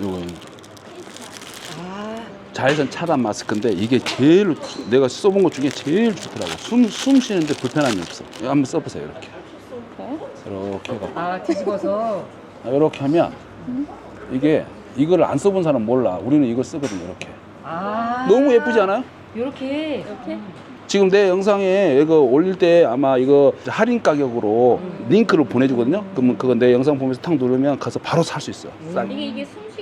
요거 아, 자외선 차단 마스크인데 이게 제일 내가 써본 것 중에 제일 좋더라고. 숨, 숨 쉬는데 불편함이 없어. 이거 한번 써보세요, 이렇게. 이렇게 해갖고. 아 뒤집어서. 이렇게 하면 이게 이거를 안 써본 사람 몰라. 우리는 이걸 쓰거든요, 이렇게. 아. 너무 예쁘지 않아요? 이렇게 이렇게. 지금 내 영상에 이거 올릴 때 아마 이거 할인 가격으로 링크를 보내주거든요. 그러면 그거 내 영상 보면서 탁 누르면 가서 바로 살 수 있어요. 싸게. 이게 이게 같아.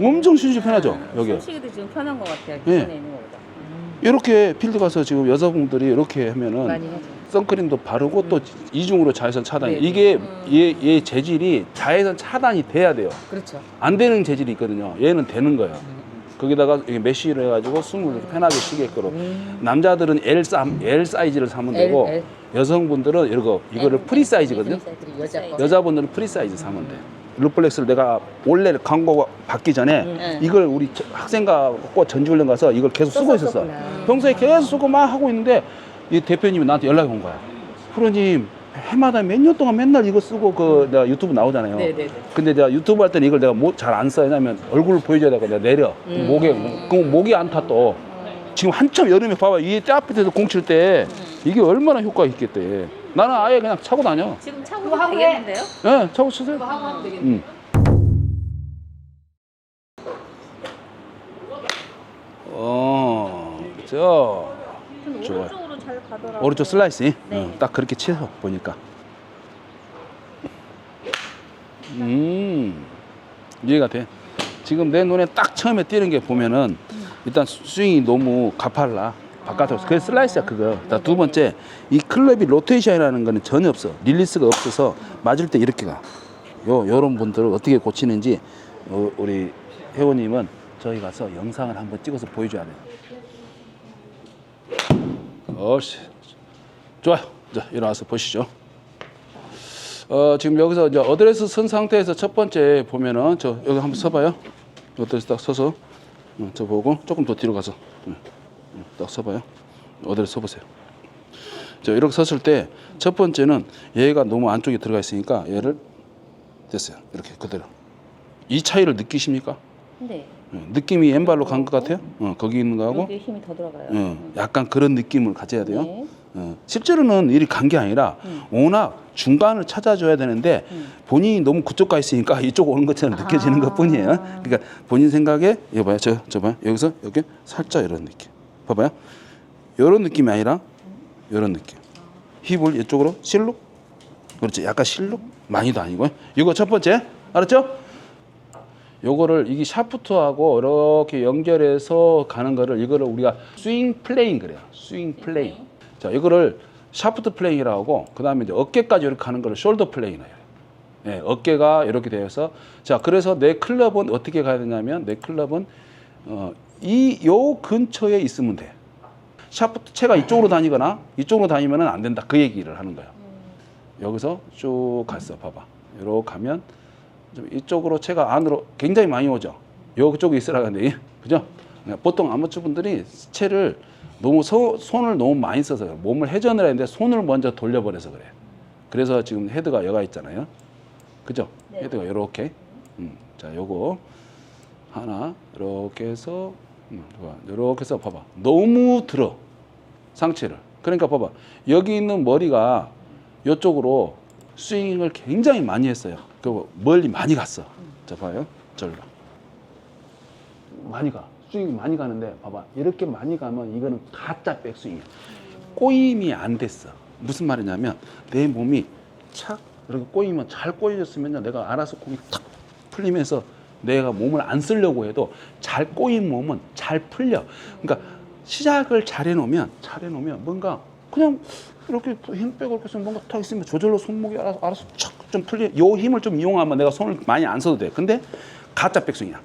엄청 쉬기 편하죠, 여기. 숨쉬기도 지금 편한 것 같아요. 예. 기존에 있는 것보다. 이렇게 필드 가서 지금 여자분들이 이렇게 하면은 많이 하죠. 선크림도 바르고 또 이중으로 자외선 차단이 네. 이게 얘, 얘 재질이 자외선 차단이 돼야 돼요. 그렇죠. 안 되는 재질이 있거든요. 얘는 되는 거예요. 거기다가 이게 메쉬를 해가지고 숨을 편하게 쉬게끔. 남자들은 L, 사, L 사이즈를 사면 L, 되고 L. 여성분들은 이거 이거를 프리 사이즈거든요. 프리 여자 거. 여자분들은 프리 사이즈 사면 돼. 루플렉스를 내가 원래 광고 받기 전에 응. 이걸 우리 저- 학생과 꼭 전지훈련 가서 이걸 계속 쓰고 있었어. 썼었구나. 평소에 계속 쓰고 막 하고 있는데 이 대표님이 나한테 연락이 온 거야. 프로님 해마다 몇 년 동안 맨날 이거 쓰고 그 내가 유튜브 나오잖아요. 네네네. 근데 내가 유튜브 할 때는 이걸 내가 잘 안 써야 하냐면 얼굴을 보여줘야 되고 내가 내려 음. 목에 그 목이 안 타 또. 지금 한참 여름에 봐봐 이 떼앞에서 공칠 때 이게 얼마나 효과가 있겠대. 나는 아예 그냥 차고 다녀. 지금 차고 그거 하고 해. 되겠는데요? 예, 차고 쓰세요. 이거 하고 하면 되겠네. 음. 어, 좀 좋아요. 오른쪽으로 잘 가더라고요. 오른쪽 슬라이스, 네. 어, 딱 그렇게 치서 보니까. 음, 이해가 돼. 지금 내 눈에 딱 처음에 띄는 게 보면은 일단 스- 스윙이 너무 가팔라. 바깥으로. 그게 슬라이스야, 그거. 자, 두 번째, 이 클럽이 로테이션이라는 거는 전혀 없어. 릴리스가 없어서 맞을 때 이렇게 가. 요, 요런 분들을 어떻게 고치는지, 어, 우리 회원님은 저희 가서 영상을 한번 찍어서 보여줘야 돼요. 어씨. 좋아요. 자, 일어나서 보시죠. 어, 지금 여기서 이제 어드레스 선 상태에서 첫 번째 보면은 저 여기 한번 서봐요. 어드레스 딱 서서 어, 저 보고 조금 더 뒤로 가서 어, 어, 딱 서봐요. 어드레스 서보세요. 저 이렇게 섰을 때 첫 번째는 얘가 너무 안쪽에 들어가 있으니까 얘를 됐어요. 이렇게 그대로. 이 차이를 느끼십니까? 네. 어, 느낌이 왼발로 간 것 같아요? 어, 거기 있는 거하고 여기 힘이 더 들어가요. 어, 약간 그런 느낌을 가져야 돼요. 네. 어, 실제로는 일이 간 게 아니라 워낙 중간을 찾아줘야 되는데 본인이 너무 그쪽 가 있으니까 이쪽 오는 것처럼 느껴지는 것 뿐이에요. 그러니까 본인 생각에 이거 봐요. 저, 저 봐요. 여기서 이렇게 살짝 이런 느낌. 봐봐요. 이런 느낌이 아니라 이런 느낌. 힙을 이쪽으로 실룩. 그렇지. 약간 실룩. 많이도 아니고요. 이거 첫 번째. 알았죠? 요거를 이게 샤프트하고 이렇게 연결해서 가는 거를 이거를 우리가 스윙 플레잉 그래요. 스윙 플레잉. 자, 이거를 샤프트 플레잉이라고 하고 그다음에 이제 어깨까지 이렇게 가는 거를 숄더 플레잉이라고 해요. 예, 어깨가 이렇게 되어서 자, 그래서 내 클럽은 어떻게 가야 되냐면 내 클럽은 어, 이 요 근처에 있으면 돼. 샤프트 채가 이쪽으로 다니거나 이쪽으로 다니면은 안 된다. 그 얘기를 하는 거예요. 여기서 쭉 갔어. 봐봐. 이렇게 가면 좀 이쪽으로 채가 안으로 굉장히 많이 오죠. 이쪽에 있으라 근데 그죠? 네, 보통 아마추어 분들이 채를 너무 소- 손을 너무 많이 써서 그래요. 몸을 회전을 했는데 손을 먼저 돌려버려서 그래. 그래서 지금 헤드가 여가 있잖아요. 그죠? 헤드가 이렇게. 음, 자, 요거 하나 이렇게 해서 음, 이렇게 해서 봐봐. 너무 들어 상체를. 그러니까 봐봐. 여기 있는 머리가 이쪽으로 스윙을 굉장히 많이 했어요. 그 멀리 많이 갔어. 자 봐요. 절로. 많이 가. 스윙이 많이 가는데 봐봐. 이렇게 많이 가면 이거는 가짜 백스윙이야. 꼬임이 안 됐어. 무슨 말이냐면 내 몸이 착 이렇게 꼬이면 잘 꼬여졌으면 내가 알아서 공이 탁 풀리면서 내가 몸을 안 쓰려고 해도 잘 꼬인 몸은 잘 풀려. 그러니까 시작을 잘 해놓으면 잘 해놓으면 뭔가 그냥 이렇게 힘 빼고 이렇게 뭔가 탁 있으면 저절로 손목이 알아서, 알아서 착좀 풀려. 요 힘을 좀 이용하면 내가 손을 많이 안 써도 돼. 근데 가짜 백스윙이야.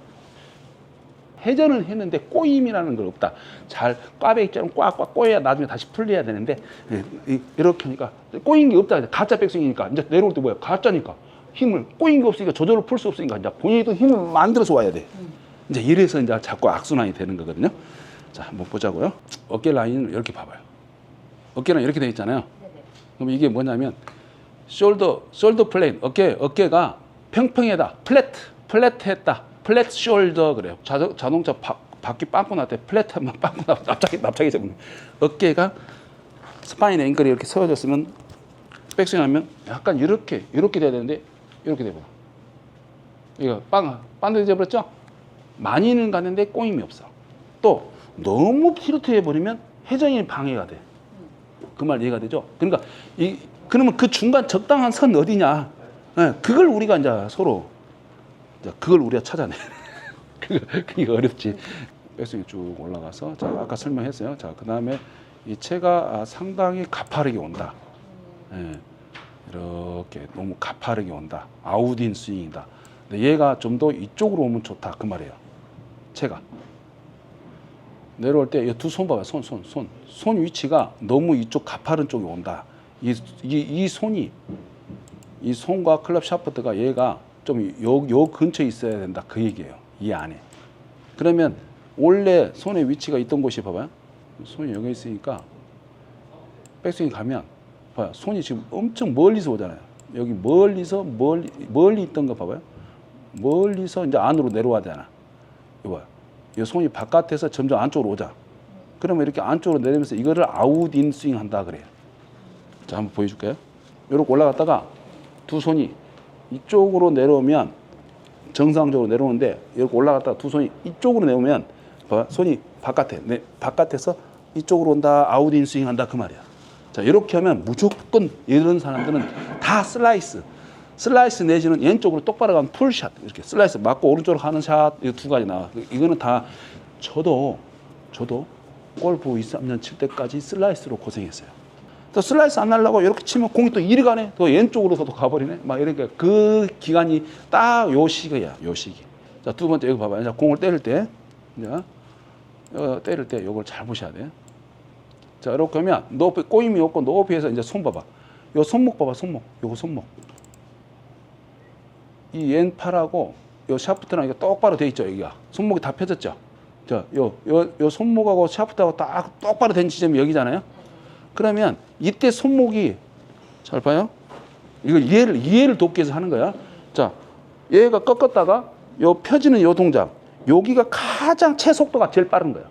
회전을 했는데 꼬임이라는 건 없다. 잘 꽈배기처럼 꽉꽉 꼬여야 나중에 다시 풀려야 되는데 예, 이- 이렇게 하니까 꼬인 게 없다. 가짜 백스윙이니까 이제 내려올 때 뭐야? 가짜니까 힘을 꼬인 게 없으니까 저절로 풀 수 없으니까 이제 본인도 힘을 만들어서 와야 돼. 이제 이래서 이제 자꾸 악순환이 되는 거거든요. 자, 한번 보자고요. 어깨 라인을 이렇게 봐봐요. 어깨는 이렇게 돼 있잖아요. 그럼 이게 뭐냐면 숄더 숄더 플레인 어깨 어깨가 평평하다 플랫 플랫했다 플랫 숄더 그래요. 자동, 자동차 바, 바퀴 빵꾸 날 때 플랫 하면 빵꾸 나 납작이 납작이 잡는 어깨가 스파인 앵글이 이렇게 세워졌으면 백스윙 하면 약간 이렇게 이렇게 돼야 되는데 이렇게 돼버려. 이거 빵 반대져 버렸죠? 많이는 가는데 꼬임이 없어. 또 너무 티르트 해버리면 회전이 방해가 돼. 그 말 이해가 되죠? 그러니까 이 그러면 그 중간 적당한 선 어디냐? 예, 그걸 우리가 이제 서로 그걸 우리가 찾아내. 그게 어렵지. 백스윙 쭉 올라가서 자 아까 설명했어요. 자 그 다음에 이 채가 아, 상당히 가파르게 온다. 예, 이렇게 너무 가파르게 온다. 아웃인 스윙이다. 근데 얘가 좀 더 이쪽으로 오면 좋다 그 말이에요. 채가 내려올 때이두손 봐봐요. 손, 손, 손. 손 위치가 너무 이쪽 가파른 쪽에 온다. 이, 이, 이 손이 이 손과 클럽 샤프트가 얘가 좀 요 요 근처에 있어야 된다 그 얘기예요. 이 안에. 그러면 원래 손의 위치가 있던 곳이 봐봐요. 손이 여기 있으니까 백스윙 가면 봐요. 손이 지금 엄청 멀리서 오잖아요. 여기 멀리서 멀리 멀리 있던 거 봐봐요. 멀리서 이제 안으로 내려와야. 이거 봐요. 이 손이 바깥에서 점점 안쪽으로 오자. 그러면 이렇게 안쪽으로 내리면서 이거를 아웃 인 스윙 한다 그래요. 자, 한번 보여줄게요. 이렇게 올라갔다가 두 손이 이쪽으로 내려오면 정상적으로 내려오는데 이렇게 올라갔다가 두 손이 이쪽으로 내오면 봐, 손이 바깥에 내 바깥에서 이쪽으로 온다 아웃 인 스윙 한다 그 말이야. 자 이렇게 하면 무조건 이런 사람들은 다 슬라이스 슬라이스 내지는 왼쪽으로 똑바로 가면 풀샷 이렇게 슬라이스 맞고 오른쪽으로 가는 샷 이 두 가지 나와. 이거는 다 저도 저도 골프 2, 3년 칠 때까지 슬라이스로 고생했어요. 또 슬라이스 안 날라고 이렇게 치면 공이 또 이리 가네. 또 왼쪽으로서도 가버리네. 막 이러니까 그 기간이 딱 요 시기야. 요 시기. 자, 두 번째 여기 봐봐요. 자, 공을 때릴 때. 자, 어, 때릴 때 요걸 잘 보셔야 돼. 자, 이렇게 하면 높이, 꼬임이 없고 높이에서 이제 손 봐봐. 요 손목 봐봐, 손목. 요거 손목. 이 왼팔하고 요 샤프트랑 이게 똑바로 돼 있죠, 여기가. 손목이 다 펴졌죠. 자, 요, 요, 요 손목하고 샤프트하고 딱 똑바로 된 지점이 여기잖아요. 그러면 이때 손목이 잘 봐요. 이걸 이해를 이해를 돕기 위해서 하는 거야. 자, 얘가 꺾었다가 요 펴지는 요 동작. 여기가 가장 최속도가 제일 빠른 거야.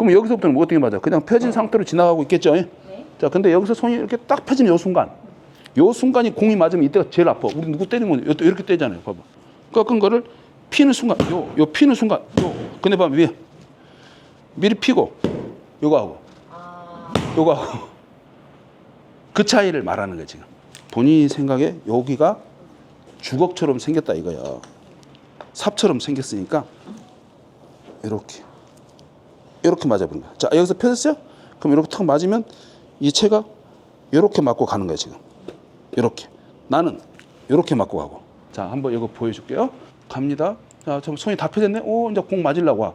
그럼 여기서부터는 뭐 어떻게 맞아? 그냥 펴진 상태로 지나가고 있겠죠. 자, 근데 여기서 손이 이렇게 딱 펴지는 요 순간. 요 순간이 공이 맞으면 이때가 제일 아파. 우리 누구 때리면 요- 이렇게 때잖아요. 봐봐. 꺾은 거를 피는 순간, 요, 요 피는 순간, 요. 근데 봐, 위에. 미리 피고, 요거 하고, 요거 하고. 그 차이를 말하는 거예요, 지금. 본인이 생각에 여기가 주걱처럼 생겼다 이거야. 삽처럼 생겼으니까 이렇게 이렇게 맞아버린 거야. 자 여기서 펴졌어요? 그럼 이렇게 탁 맞으면 이 채가 이렇게 맞고 가는 거야 지금. 이렇게 나는 이렇게 맞고 가고. 자 한번 이거 보여줄게요. 갑니다. 자 좀 손이 다 펴졌네. 오 이제 공 맞으려고 와.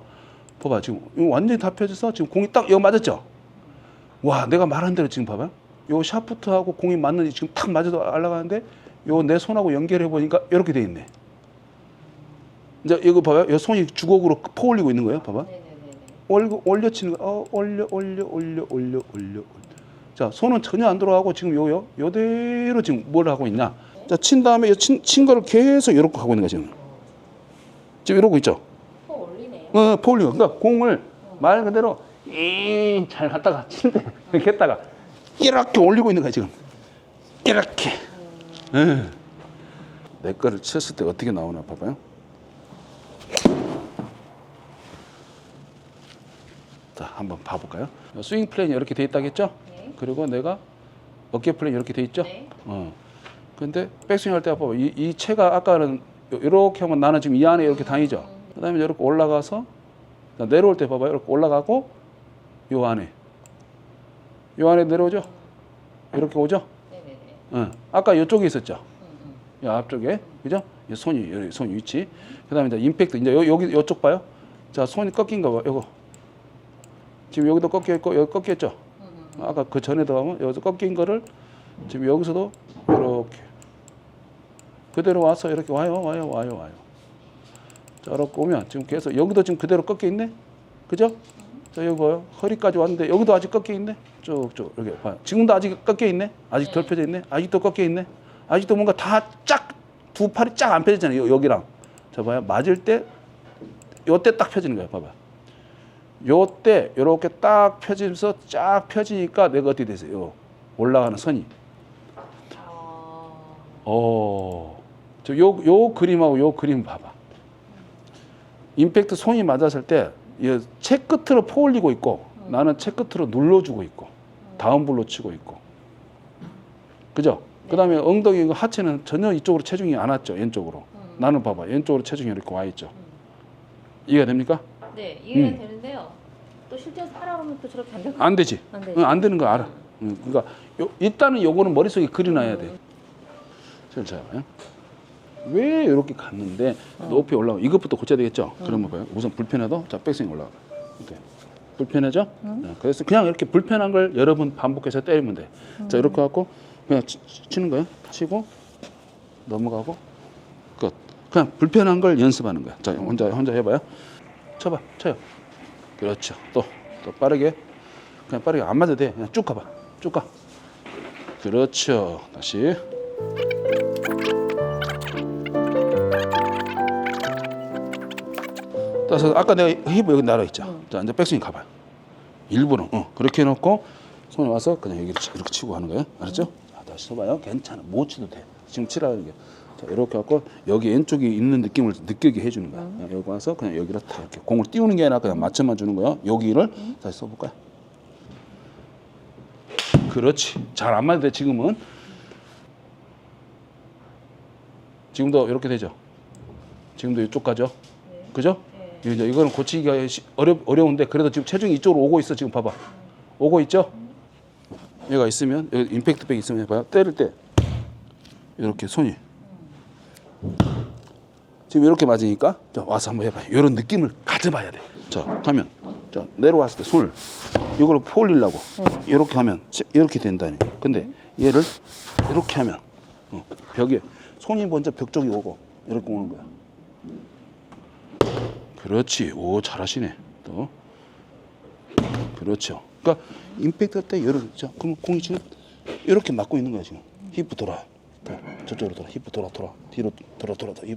봐봐 지금 이거 완전히 다 펴져서 지금 공이 딱 여기 맞았죠. 와 내가 말한 대로 지금 봐봐. 요 샤프트하고 공이 맞는지 지금 탁 맞아서 올라가는데 요 내 손하고 연결해 보니까 이렇게 돼 있네. 이제 이거 봐요. 요 손이 주걱으로 퍼올리고 있는 거예요. 봐봐. 올려 올려 치는 거. 어, 올려 올려 올려 올려 올려. 자, 손은 전혀 안 들어가고 지금 요요 요대로 지금 뭘 하고 있냐? 자, 친 다음에 요 친, 친 거를 계속 이렇게 하고 있는 거야, 지금. 지금 이러고 있죠. 또 올리네. 어, 퍼올리고. 그러니까 공을 말 그대로 이잘 갔다가 치는데 이렇게 했다가 이렇게 올리고 있는 거야, 지금. 이렇게. 예. 내 거를 쳤을 때 어떻게 나오나 봐봐요. 자, 한번 봐볼까요? 스윙 플랜이 이렇게 돼 있다겠죠? 네. 그리고 내가 어깨 플랜이 이렇게 돼 있죠? 네. 어. 근데 백스윙 할때 봐봐. 이, 이 채가 아까는 이렇게 하면 나는 지금 이 안에 이렇게 다니죠? 그 다음에 이렇게 올라가서 자, 내려올 때 봐봐요. 이렇게 올라가고 요 안에 요 안에 내려오죠? 이렇게 오죠? 네네네. 어. 아까 이쪽에 있었죠? 음, 이 앞쪽에 그죠? 이 손이 손 위치. 그다음에 이제 임팩트 이제 요, 여기 이쪽 봐요. 자 손이 꺾인 거 봐. 요거 지금 여기도 꺾여 있고 여기 꺾였죠? 음, 아까 그 전에도 하면 여기서 꺾인 거를 지금 여기서도 이렇게 그대로 와서 이렇게 와요 와요 와요 와요. 자 이렇게 오면 지금 계속 여기도 지금 그대로 꺾여 있네. 그죠? 자 여기 봐요. 허리까지 왔는데 여기도 아직 꺾여 있네. 쭉쭉 이렇게 봐요. 지금도 아직 꺾여 있네. 아직 덜 펴져 있네. 아직도 꺾여 있네. 아직도 뭔가 다 쫙 두 팔이 쫙 안 펴졌잖아요. 여- 여기랑. 자 봐요. 맞을 때 요때 딱 펴지는 거야. 봐봐. 요때 요렇게 딱 펴지면서 쫙 펴지니까 내가 어떻게 되세요? 요 올라가는 선이. 어. 저 요 요 그림하고 요 그림 봐봐. 임팩트 손이 맞았을 때채 끝으로 퍼올리고 있고 나는 채 끝으로 눌러주고 있고 다운블로 치고 있고. 그죠? 그다음에 엉덩이 하체는 전혀 이쪽으로 체중이 안 왔죠. 왼쪽으로. 나는 봐봐. 왼쪽으로 체중이 이렇게 와 있죠. 이해가 됩니까? 네, 이해가 음. 되는데요. 또 하라 그러면 또 저렇게 안 되고. 안 되지. 안 되지. 응, 안 되는 거 알아. 응, 그러니까 요, 일단은 요거는 머릿속에 그려놔야 돼. 자, 봐요. 왜 이렇게 갔는데 높이 올라가? 이것부터 고쳐야 되겠죠. 그러면 봐요. 우선 불편해도 자 백스윙 올라가. 이렇게 불편하죠? 네, 그래서 그냥 이렇게 불편한 걸 여러 번 반복해서 때리면 돼. 자 이렇게 갖고 그냥 치, 치는 거예요. 치고 넘어가고 끝. 그냥 불편한 걸 연습하는 거야. 자 혼자 혼자 해 봐요. 쳐봐, 쳐요. 그렇죠. 또 또 빠르게 그냥 빠르게 안 맞아도 돼. 그냥 쭉 가봐. 쭉 가. 그렇죠. 다시. 따서 아까 내가 힙 여기 날아 있죠. 자 이제 백스윙 가봐요. 일부러 어, 그렇게 해놓고 손에 와서 그냥 여기 이렇게 치고 하는 거예요. 알았죠? 자, 다시 서봐요. 괜찮아. 못 치도 돼. 지금 치라는 게. 자 이렇게 갖고 여기 왼쪽이 있는 느낌을 느끼게 해주는 거야. 그냥 여기 와서 그냥 여기를 다 이렇게 공을 띄우는 게 아니라 그냥 맞춰만 주는 거야. 여기를 다시 써볼까요? 그렇지. 잘 안 맞는데 지금은 지금도 이렇게 되죠. 지금도 이쪽 가죠. 그죠? 이제 이거는 고치기가 시- 어려 어려운데 그래도 지금 체중이 이쪽으로 오고 있어. 지금 봐봐. 오고 있죠? 얘가 있으면 여기 임팩트 백 있으면 봐요. 때릴 때 이렇게 손이 지금 이렇게 맞으니까 자, 와서 한번 해봐요. 이런 느낌을 가져봐야 돼. 자, 하면 자 내려왔을 때 손을 이걸로 퍼올리려고 이렇게 하면 치- 이렇게 된다니. 근데 얘를 이렇게 하면 어, 벽에 손이 먼저 벽 쪽이 오고 이렇게 오는 거야. 그렇지. 오 잘하시네. 또 그렇죠. 그러니까 임팩트 때 이런 자 그럼 공이 지금 이렇게 맞고 있는 거야 지금. 힙부 돌아. 더, 저쪽으로 돌아. 힙부 돌아 돌아. 뒤로 돌아 돌아 돌아.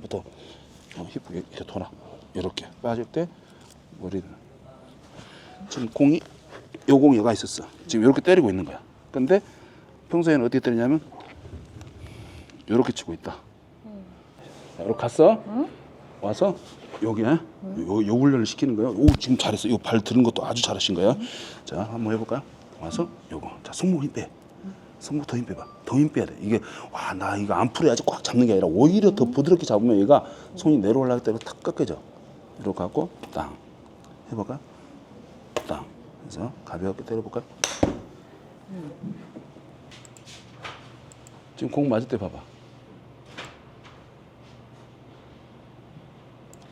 어, 힙부 이렇게 돌아. 이렇게 빠질 때 머리를 지금 공이 요 공이 여가 있었어. 지금 이렇게 때리고 있는 거야. 근데 평소에는 어떻게 때리냐면 이렇게 치고 있다. 자, 이렇게 갔어. 와서 여기에 요, 요 훈련을 시키는 거예요. 오 지금 잘했어. 요 발 드는 것도 아주 잘하신 거예요. 자 한번 해볼까요? 와서 요거 자 손목 힘 빼. 손목 더 힘 빼봐. 더 힘 빼야 돼. 이게 와 나 이거 안 풀어야지 꽉 잡는 게 아니라 오히려 더 부드럽게 잡으면 얘가 손이 내려올라갈 때로 탁 꺾여져. 이렇게 갖고 땅 해볼까? 땅 해서 가볍게 때려볼까요? 지금 공 맞을 때 봐봐.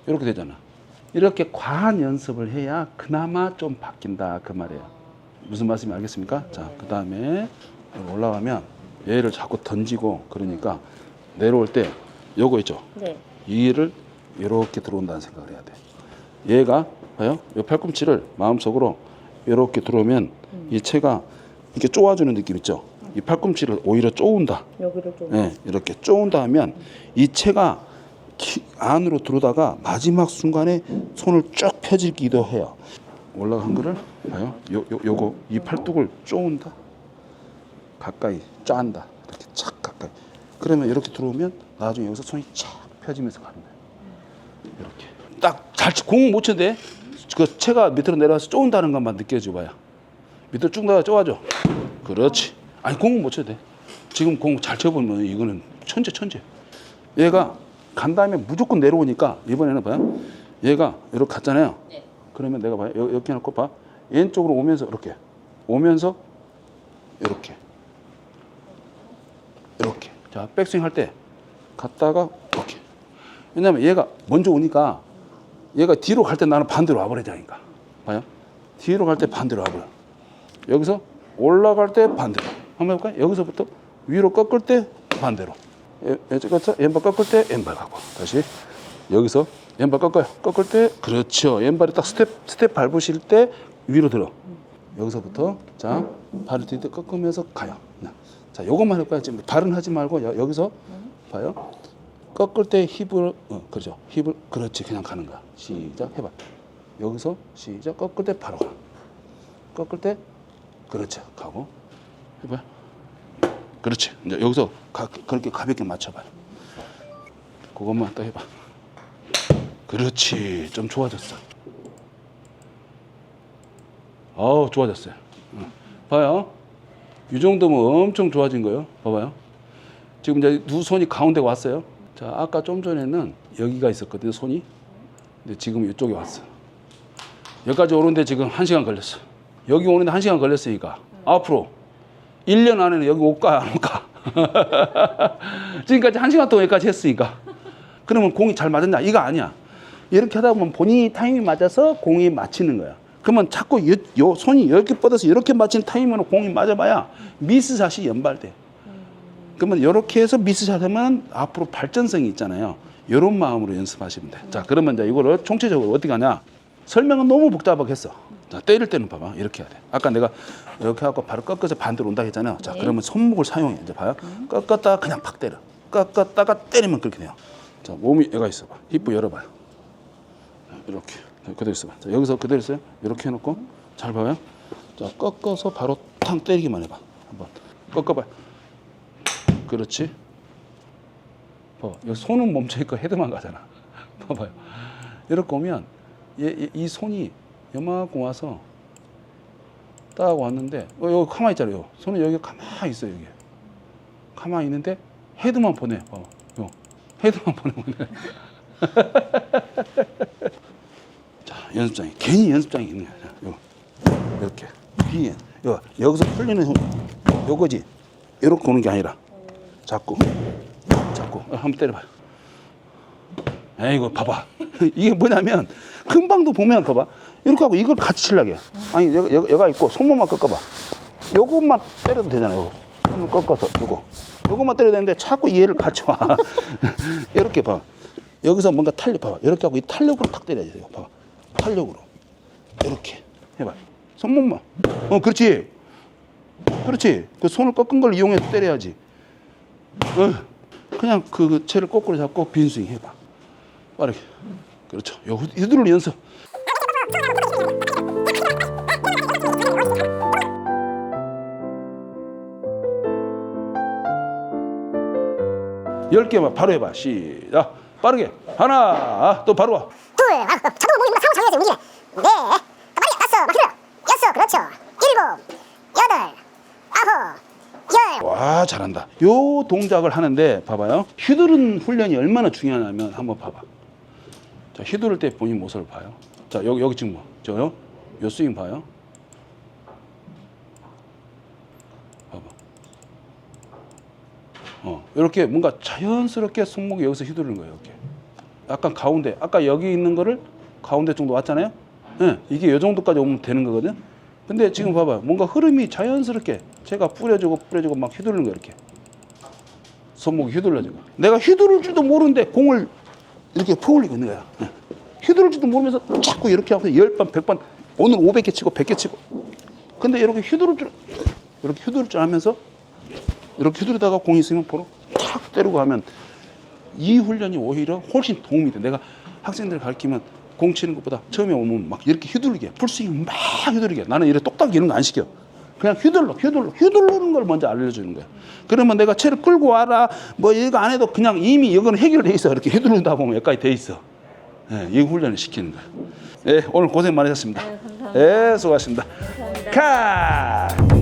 이렇게 되잖아. 이렇게 과한 연습을 해야 그나마 좀 바뀐다 그 말이에요. 무슨 말씀이 알겠습니까? 자, 그 다음에 올라가면 얘를 자꾸 던지고 그러니까 내려올 때 요거 있죠. 네. 이를 이렇게 들어온다는 생각을 해야 돼. 얘가 봐요. 이 팔꿈치를 마음속으로 이렇게 들어오면 이 채가 이렇게 쪼아주는 느낌 있죠. 이 팔꿈치를 오히려 쪼은다. 여기를 좀. 예, 이렇게 쪼은다 하면 이 채가 기- 안으로 들어오다가 마지막 순간에 손을 쭉 펴지기도 해요. 올라간 거를 봐요. 요, 요, 요거 이 팔뚝을 쪼은다. 가까이 짠다. 이렇게 착 가까이. 그러면 이렇게 들어오면 나중에 여기서 손이 착 펴지면서 가는 거예요. 이렇게 딱 잘 공을 못 쳐대. 그 채가 밑으로 내려와서 쪼은다는 것만 느껴져 봐요. 밑으로 쭉 나가 쪼아줘. 그렇지. 아니 공은 못 돼. 지금 공 잘 쳐보면 이거는 천재 천재. 얘가 간 다음에 무조건 내려오니까 이번에는 봐요. 얘가 이렇게 갔잖아요. 네. 그러면 내가 봐요. 여- 이렇게 해놓고 봐. 왼쪽으로 오면서 이렇게 오면서 이렇게 이렇게. 자 백스윙 할 때 갔다가 이렇게. 왜냐면 얘가 먼저 오니까 얘가 뒤로 갈 때 나는 반대로 와버리자니까. 봐요. 뒤로 갈 때 반대로 와버려. 여기서 올라갈 때 반대로. 한번 해볼까요? 여기서부터 위로 꺾을 때 반대로. 예, 왼발 꺾을 때 왼발 가고. 다시 여기서 왼발 꺾어요. 꺾을 때 그렇죠. 왼발이 딱 스텝 스텝 밟으실 때 위로 들어. 여기서부터 자 발을 뒤에 꺾으면서 가요. 네. 자 요것만 해볼까요? 지금 발은 하지 말고 여, 여기서 봐요. 꺾을 때 힙을 어, 그렇죠. 힙을 그렇지 그냥 가는 거야. 시작 해봐. 여기서 시작 꺾을 때 바로 가. 꺾을 때 그렇죠. 가고 해봐. 그렇지. 이제 여기서 가, 그렇게 가볍게 맞춰봐. 그것만 또 해봐. 그렇지. 좀 좋아졌어. 어우 좋아졌어요. 응. 봐요. 이 정도면 엄청 좋아진 거예요. 봐봐요. 지금 이제 두 손이 가운데 왔어요. 자, 아까 좀 전에는 여기가 있었거든요, 손이. 근데 지금 이쪽에 왔어. 여기까지 오는데 지금 한 시간 걸렸어. 여기 오는데 한 시간 걸렸으니까 앞으로 1년 안에는 여기 올까 안 올까? 지금까지 한 시간 동안 여기까지 했으니까. 그러면 공이 잘 맞았냐? 이거 아니야. 이렇게 하다 보면 본인이 타이밍이 맞아서 공이 맞히는 거야. 그러면 자꾸 요, 요 손이 이렇게 뻗어서 이렇게 맞힌 타이밍으로 공이 맞아봐야 미스샷이 연발돼. 그러면 이렇게 해서 미스샷 하면 앞으로 발전성이 있잖아요. 이런 마음으로 연습하시면 돼. 자, 그러면 이제 이거를 총체적으로 어떻게 하냐? 설명은 너무 복잡하게 했어. 자, 때릴 때는 봐봐. 이렇게 해야 돼. 아까 내가 이렇게 하고 바로 꺾어서 반대로 온다 했잖아요. 자, 그러면 손목을 사용해. 이제 봐요. 꺾었다가 그냥 팍 때려. 꺾었다가 때리면 그렇게 돼요. 자, 몸이 얘가 있어 봐. 힙부 열어봐요. 이렇게. 자, 그대로 있어 봐. 자, 여기서 그대로 있어요. 이렇게 해놓고 잘 봐요. 자, 꺾어서 바로 탕 때리기만 해봐. 한번 꺾어봐요. 그렇지. 봐봐. 여기 손은 멈춰 있고 헤드만 가잖아. 봐봐요. 이렇게 오면 얘, 얘- 이 손이 요만큼 와서 딱 왔는데 어, 여기 가만히 있잖아요. 손은 여기 가만히 있어요. 여기. 가만히 있는데 헤드만 보내. 봐봐. 요. 헤드만 보내면 자, 연습장에 괜히 연습장에 있는 거야. 자, 요. 이렇게. 뒤에. 요. 여기서 풀리는 힘. 요거지. 이렇게 오는 게 아니라 자꾸 자꾸 어, 한번 때려봐요. 에이고 봐봐. 이게 뭐냐면 금방도 보면 봐봐. 이렇게 하고 이걸 같이 칠라게. 해. 아니 여기, 여기가 있고 손목만 꺾어봐. 요것만 때려도 되잖아요. 손을 꺾어서 요거. 요것만 때려도 되는데 자꾸 얘를 같이 와. 이렇게 봐. 여기서 뭔가 탄력 봐봐. 이렇게 하고 이 탄력으로 탁 때려야 돼요. 봐봐. 탄력으로. 이렇게 해봐. 손목만. 어 그렇지. 그렇지. 그 손을 꺾은 걸 이용해서 때려야지. 어, 그냥 그 채를 거꾸로 잡고 빈스윙 해봐. 빠르게. 그렇죠. 요 휘- 휘두르는 연습. 열 개만 바로 해봐. 시작. 빠르게. 하나. 또 바로 와. 둘, 아, 자동 모임과 상호 장애에서 움직이 네. 네, 빨리 다섯, 막 그래. 여섯, 그렇죠. 일곱, 여덟, 아홉, 열. 와 잘한다. 요 동작을 하는데 봐봐요. 휘두른 훈련이 얼마나 중요하냐면 한번 봐봐. 자 휘두를 때 본인 모습을 봐요. 자 여기 여기 지금 뭐 저요? 요 스윙 봐요. 어 이렇게 뭔가 자연스럽게 손목이 여기서 휘두르는 거예요. 이렇게. 약간 가운데 아까 여기 있는 거를 가운데 정도 왔잖아요. 예, 이게 요 정도까지 오면 되는 거거든. 근데 지금 봐봐, 뭔가 흐름이 자연스럽게 제가 뿌려주고 뿌려주고 막 휘두르는 거 이렇게 손목이 휘둘러지고 내가 휘두를 줄도 모르는데 공을 이렇게 퍼올리고 있는 거야. 예. 휘두를 줄도 모르면서 자꾸 이렇게 하면서 열 번, 백 번, 오늘 500개 치고 100개 치고. 근데 이렇게 휘두를 줄, 이렇게 휘두를 줄 하면서 이렇게 휘두르다가 공이 있으면 바로 탁 때리고 하면 이 훈련이 오히려 훨씬 도움이 돼. 내가 학생들 가르치면 공 치는 것보다 처음에 오면 막 이렇게 휘둘리게 풀스윙 막 휘두르게 나는 이렇게 똑딱 이런 거 안 시켜. 그냥 휘둘러 휘둘러 휘두르는 걸 먼저 알려주는 거야. 그러면 내가 채를 끌고 와라 뭐 이거 안 해도 그냥 이미 이거는 해결돼 있어. 이렇게 휘두르다 보면 여기까지 돼 있어. 예, 이 훈련을 시키는 거야. 예, 오늘 고생 많으셨습니다. 아유, 감사합니다. 예, 수고하셨습니다. 감사합니다. 카.